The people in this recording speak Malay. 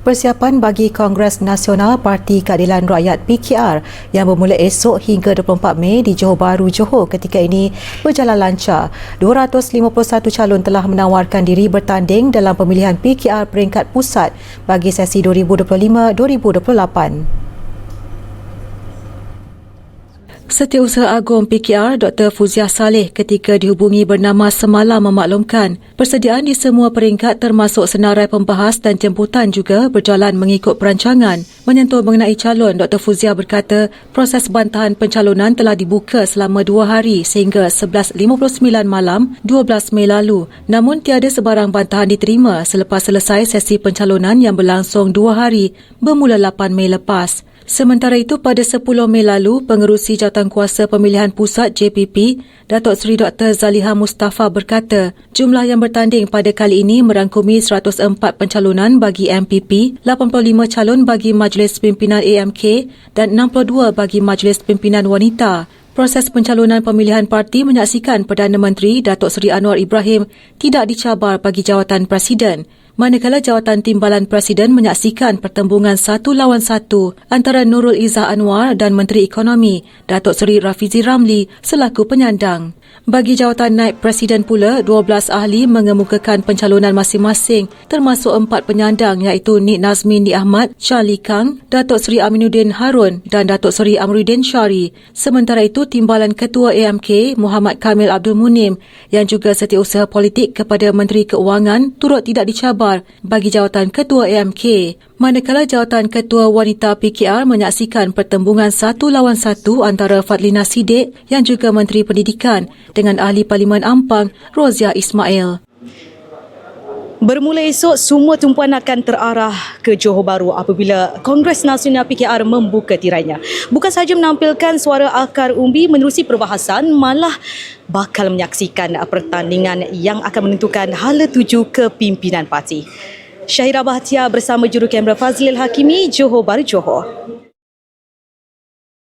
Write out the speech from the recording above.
Persiapan bagi Kongres Nasional Parti Keadilan Rakyat PKR yang bermula esok hingga 24 Mei di Johor Bahru, Johor ketika ini berjalan lancar. 251 calon telah menawarkan diri bertanding dalam pemilihan PKR peringkat pusat bagi sesi 2025-2028. Setiausaha Agung PKR Dr. Fuziah Saleh ketika dihubungi bernama semalam memaklumkan persediaan di semua peringkat termasuk senarai pembahas dan jemputan juga berjalan mengikut perancangan. Menyentuh mengenai calon, Dr. Fuziah berkata proses bantahan pencalonan telah dibuka selama dua hari sehingga 11.59 malam 12 Mei lalu. Namun tiada sebarang bantahan diterima selepas selesai sesi pencalonan yang berlangsung dua hari bermula 8 Mei lepas. Sementara itu, pada 10 Mei lalu, Pengerusi Jawatankuasa Pemilihan Pusat JPP, Datuk Seri Dr. Zaliha Mustafa berkata, jumlah yang bertanding pada kali ini merangkumi 104 pencalonan bagi MPP, 85 calon bagi Majlis Pimpinan AMK dan 62 bagi Majlis Pimpinan Wanita. Proses pencalonan pemilihan parti menyaksikan Perdana Menteri Datuk Seri Anwar Ibrahim tidak dicabar bagi jawatan Presiden manakala jawatan timbalan Presiden menyaksikan pertembungan satu lawan satu antara Nurul Izzah Anwar dan Menteri Ekonomi Datuk Seri Rafizi Ramli selaku penyandang. Bagi jawatan naib Presiden pula, 12 ahli mengemukakan pencalonan masing-masing termasuk empat penyandang iaitu Nik Nazmin Nik Ahmad, Charlie Kang, Datuk Seri Aminuddin Harun dan Datuk Seri Amruddin Syari. Sementara itu, Timbalan Ketua AMK Muhammad Kamil Abdul Munim yang juga setiausaha politik kepada Menteri Keuangan turut tidak dicabar bagi jawatan Ketua AMK manakala jawatan Ketua Wanita PKR menyaksikan pertembungan satu lawan satu antara Fadlina Sidik yang juga Menteri Pendidikan dengan Ahli Parlimen Ampang Rozia Ismail. Bermula esok, semua tumpuan akan terarah ke Johor Bahru apabila Kongres Nasional PKR membuka tirainya. Bukan sahaja menampilkan suara akar umbi menerusi perbahasan, malah bakal menyaksikan pertandingan yang akan menentukan hala tuju kepimpinan parti. Syahira Bahtia bersama juru kamera Fazlil Hakimi, Johor Bahru, Johor.